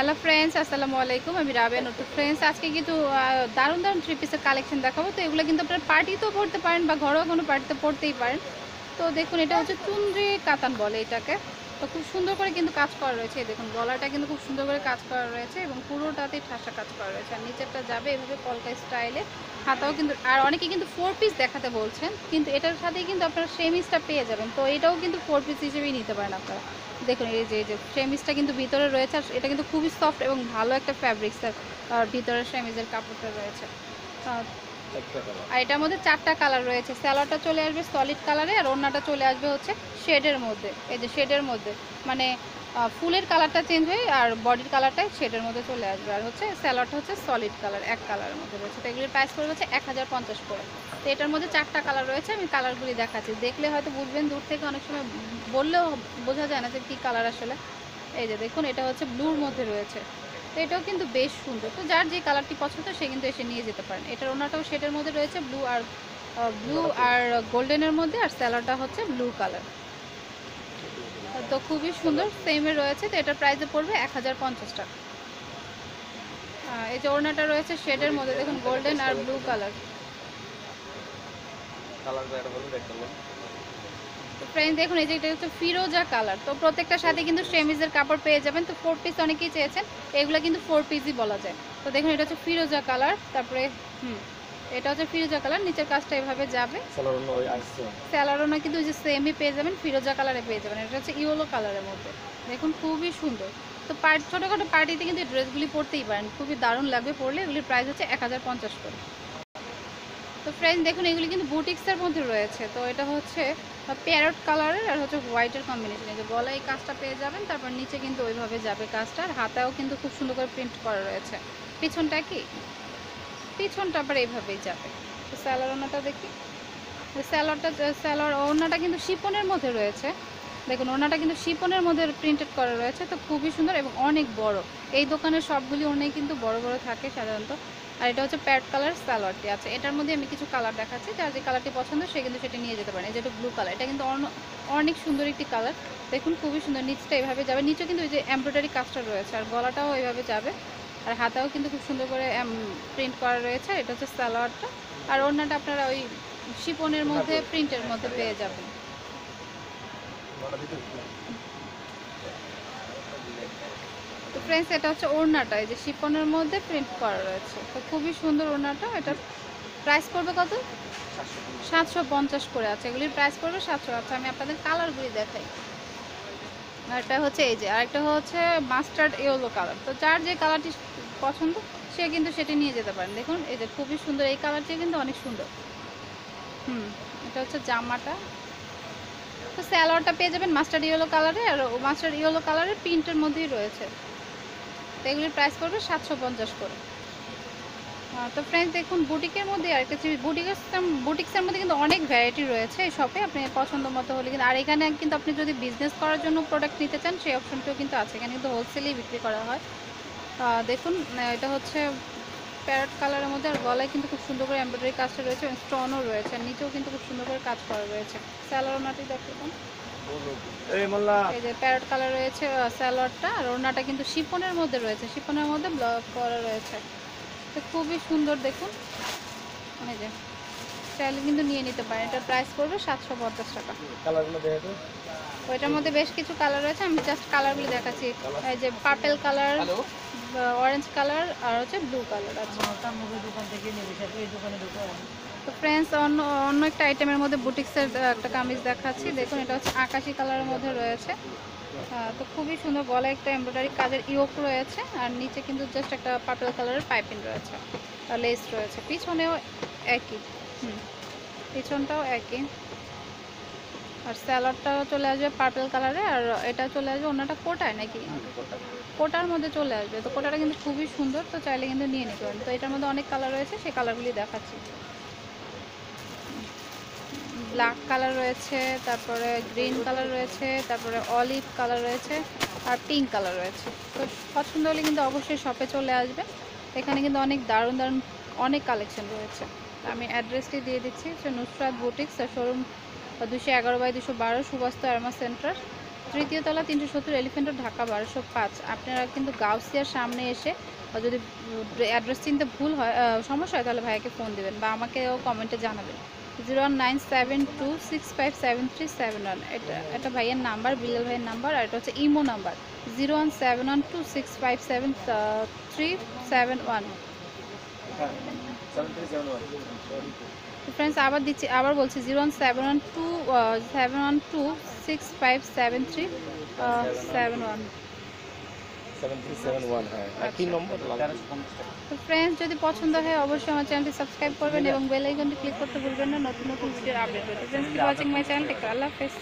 Hello friends আসসালামু আলাইকুম আমি রাবেন তো ফ্রেন্ডস আজকে কিন্তু দারুণ দারুণ থ্রি পিসের কালেকশন দেখাবো। তো এগুলো কিন্তু আপনার পার্টিতেও পড়তে পারেন বা ঘরোয়া কোনো পার্টিতে পড়তেই পারেন। তো দেখুন, এটা হচ্ছে চুনরি কাতান বলে এটাকে। তো খুব সুন্দর করে কিন্তু কাজ করা রয়েছে। দেখুন, গলাটা কিন্তু খুব সুন্দর করে কাজ করা রয়েছে এবং পুরোটাতেই ঠাসা কাজ করা রয়েছে। আর নিচেরটা যাবে এভাবে কলকা স্টাইলে হাতাও কিন্তু, আর অনেকে কিন্তু ফোর পিস দেখাতে বলছেন, কিন্তু এটার সাথেই কিন্তু আপনারা সেমিসটা পেয়ে যাবেন। তো এটাও কিন্তু ফোর পিস হিসেবেই নিতে পারেন আপনারা। দেখুন, এই যে যে সেমিসটা কিন্তু ভিতরে রয়েছে, আর এটা কিন্তু খুবই সফট এবং ভালো একটা ফ্যাব্রিক্স আর ভিতরে সেমিজের কাপড়টা রয়েছে। আর এটার মধ্যে চারটা কালার রয়েছে। স্যালোয়ারটা চলে আসবে সলিড কালারে আর অন্যটা চলে আসবে হচ্ছে শেডের মধ্যে। এই যে শেডের মধ্যে। মানে ফুলের কালারটা চেঞ্জ হয়ে আর বডির কালারটাই শেডের মধ্যে চলে আসবে। আর হচ্ছে স্যালোয়ারটা হচ্ছে সলিড কালার, এক কালারের মধ্যে রয়েছে। তো এগুলির প্রাইস পড়বে হচ্ছে এক হাজার পঞ্চাশ করে। তো এটার মধ্যে চারটা কালার রয়েছে, আমি কালারগুলি দেখাচ্ছি। দেখলে হয়তো বুঝবেন, দূর থেকে অনেক সময় বললেও বোঝা যায় না যে কী কালার আসলে। এই যে দেখুন, এটা হচ্ছে ব্লুর মধ্যে রয়েছে। তো এটাও কিন্তু বেশ সুন্দর। তো যার যে কালারটি পছন্দ সে কিন্তু এসে নিয়ে যেতে পারেন। এটার ওনাটাও শেডের মধ্যে রয়েছে ব্লু আর ব্লু আর গোল্ডেনের মধ্যে আর স্যালোটা হচ্ছে ব্লু কালার তো খুবই সুন্দর সেমে রয়েছে। তো এটার প্রাইসে পড়বে এক হাজার পঞ্চাশ টাকা। এই যে ওড়নাটা রয়েছে শেডের মধ্যে দেখুন গোল্ডেন আর ব্লু কালার তো ফ্রেন্ড দেখুন এই যে এটা হচ্ছে ফিরোজা কালার তো প্রত্যেকটার সাথে কিন্তু সেমিজের কাপড় পেয়ে যাবেন। তো ফোর পিস অনেকেই চেয়েছেন এগুলো কিন্তু ফোর পিসই বলা যায়। তো দেখুন এটা হচ্ছে ফিরোজা কালার তারপরে হুম এটা হচ্ছে ফিরোজা কালার নিচের কাজটা এভাবে যাবে। স্যালারোনা কিন্তু ওই যে সেমই পেয়ে যাবেন ফিরোজা কালারে পেয়ে যাবেন। এটা হচ্ছে ইয়েলো কালারের মধ্যে। দেখুন খুবই সুন্দর। তো পার্ট ছোটোখাটো পার্টিতে কিন্তু ড্রেসগুলি পরতেই পারেন। খুবই দারুণ লাগবে পরলে এগুলির প্রাইস হচ্ছে এক হাজার পঞ্চাশ করে। তো ফ্রেন্ড দেখুন, এগুলি কিন্তু বুটিক্সের মধ্যে রয়েছে। তো এটা হচ্ছে প্যারট কালারের আর হচ্ছে হোয়াইটের কম্বিনেশন এই যে গলায় এই কাজটা পেয়ে যাবেন, তারপর নিচে কিন্তু ওইভাবে যাবে কাজটা। আর হাতাও কিন্তু খুব সুন্দর করে প্রিন্ট করা রয়েছে। পিছনটা কি? পিছনটা আবার এইভাবেই যাবে। তো স্যালার ওনাটা দেখি। স্যালারটা স্যালার ওনাটা কিন্তু শিপনের মধ্যে রয়েছে। দেখুন ওনাটা কিন্তু শিপনের মধ্যে প্রিন্টেড করা রয়েছে তো খুবই সুন্দর এবং অনেক বড়। এই দোকানের সবগুলি ওনাই কিন্তু বড় বড় থাকে সাধারণত। আর এটা হচ্ছে প্যাড কালার সালোয়ারটি। আছে এটার মধ্যে আমি কিছু কালার দেখাচ্ছি। যার যে কালারটি পছন্দ সে কিন্তু সেটা নিয়ে যেতে পারেন এই যেটা ব্লু কালার এটা কিন্তু অন- অনেক সুন্দর একটি কালার দেখুন খুবই সুন্দর নিচটা এভাবে যাবে। নিচে কিন্তু ওই যে এমব্রয়ডারি কাজটা রয়েছে আর গলাটাও এইভাবে যাবে। আর হাতাও কিন্তু খুব সুন্দর করে প্রিন্ট করা রয়েছে। এটা হচ্ছে সালোয়ারটা। আর ওড়নাটা আপনারা ওই শিপনের মধ্যে প্রিন্টের মধ্যে পেয়ে যাবেন। তো ফ্রেন্ডস এটা হচ্ছে ওড়নাটা, এই যে শিপনের মধ্যে প্রিন্ট করা রয়েছে। তো খুবই সুন্দর ওড়নাটা, এটা প্রাইস পড়বে কত? সাতশো পঞ্চাশ করে আছে। এগুলির প্রাইস পড়বে সাতশো। আচ্ছা আমি আপনাদের কালারগুলি দেখাই। আর এটা হচ্ছে এই যে, আরেকটা হচ্ছে মাস্টার্ড ইয়েলো কালার তো যার যে কালারটি পছন্দ, সে কিন্তু সেটি নিয়ে যেতে পারেন। দেখুন, এই যে খুবই সুন্দর, এই কালারটি কিন্তু অনেক সুন্দর। হুম, এটা হচ্ছে জামাটা। তো স্যালোয়ারটা পেয়ে যাবেন মাস্টার ইয়েলো কালারে আর মাস্টার ইয়েলো কালারের প্রিন্টের মধ্যেই রয়েছে। তো এগুলির প্রাইস পড়বে সাতশো পঞ্চাশ করে। তো ফ্রেন্ডস দেখুন বুটিকের মধ্যে আরেকটা বুটিকের বুটিক্সের মধ্যে কিন্তু অনেক ভ্যারাইটি রয়েছে এই শপে আপনি পছন্দ মতো হলে কিন্তু, আর এখানে কিন্তু আপনি যদি বিজনেস করার জন্য প্রোডাক্ট নিতে চান, সেই অপশনটিও কিন্তু আছে। এখানে কিন্তু হোলসেলেই বিক্রি করা হয়। দেখুন এটা হচ্ছে প্যারট কালারের মধ্যে আর গলায় কিন্তু খুব সুন্দর করে এমব্রয়ডারি কাজটা রয়েছে এবং স্টোনও রয়েছে। আর নিচেও কিন্তু খুব সুন্দর করে কাজ করা রয়েছে। স্যালোর ওনাটি দেখুন এই যে প্যারট কালার রয়েছে স্যালোয়ারটা আর ওড়নাটা কিন্তু শিফনের মধ্যে রয়েছে। শিফনের মধ্যে ব্লক করা রয়েছে। তো খুবই সুন্দর দেখুন। এই যে চাইলে কিন্তু নিয়ে নিতে পারেন। এটার প্রাইস পড়বে সাতশো পঞ্চাশ টাকা। কালারগুলো ওইটার মধ্যে বেশ কিছু কালার রয়েছে। আমি জাস্ট কালারগুলি দেখাচ্ছি। এই যে পার্পেল কালার অরেঞ্জ কালার আর হচ্ছে ব্লু কালার আছে। দোকান থেকে নিয়ে গেছে এই দোকানে তো ফ্রেন্ডস অন্য অন্য একটা আইটেমের মধ্যে বুটিক্সের একটা কামিজ দেখাচ্ছি। দেখুন এটা হচ্ছে আকাশি কালারের মধ্যে রয়েছে। তো খুবই সুন্দর গলায় একটা এমব্রয়ডারি কাজের ইয়োক রয়েছে আর নিচে কিন্তু জাস্ট একটা পার্পল কালারের পাইপিং রয়েছে আর লেস রয়েছে। পিছনেও একই। হুম পিছনটাও একই। আর স্যালাডটাও চলে আসবে পার্পল কালারে আর এটা চলে আসবে অন্যটা কোটায় নাকি? কোটার মধ্যে চলে আসবে। তো কোটাটা কিন্তু খুবই সুন্দর, তো চাইলে কিন্তু নিয়ে নিতে পারেন। তো এটার মধ্যে অনেক কালার রয়েছে, সেই কালারগুলি দেখাচ্ছি। ব্ল্যাক কালার রয়েছে, তারপরে গ্রিন কালার রয়েছে, তারপরে অলিভ কালার রয়েছে, আর পিঙ্ক কালার রয়েছে। তো পছন্দ হলে কিন্তু অবশ্যই শপে চলে আসবে এখানে কিন্তু অনেক দারুণ দারুণ, অনেক কালেকশন রয়েছে। আমি অ্যাড্রেসটি দিয়ে দিচ্ছি, হচ্ছে নুসরাত বুটিক্স আর শোরুম দুশো এগারো বাই দুশো বারো সুবাস্ত আরমা সেন্টার। তৃতীয় তলা তিনশো সত্তর এলিফেন্ট ঢাকা বারোশো পাঁচ। আপনারা কিন্তু গাউসিয়ার সামনে এসে যদি অ্যাড্রেস চিনতে ভুল হয় সমস্যা হয়, তাহলে ভাইয়াকে ফোন দেবেন বা আমাকেও কমেন্টে জানাবেন। Zero one nine seven two six five seven three seven one. এটা এটা ভাইয়ের নাম্বার, বিল্লাল ভাইয়ের নাম্বার, আর এটা হচ্ছে imo number. Zero one seven one two six five seven three seven one seven three seven one friends আবার দিচ্ছি আবার বলছি zero one seven one two seven one two six five seven three seven one হ্যাঁ। Friends যদি পছন্দ হয় অবশ্যই আমার চ্যানেলটি সাবস্ক্রাইব করবেন এবং বেল আইকনটি ক্লিক করতে ভুলবেন না। নতুন নতুন ভিডিওর আপডেট পেতে। Friends keep watching my channel আল্লাহ হাফেজ।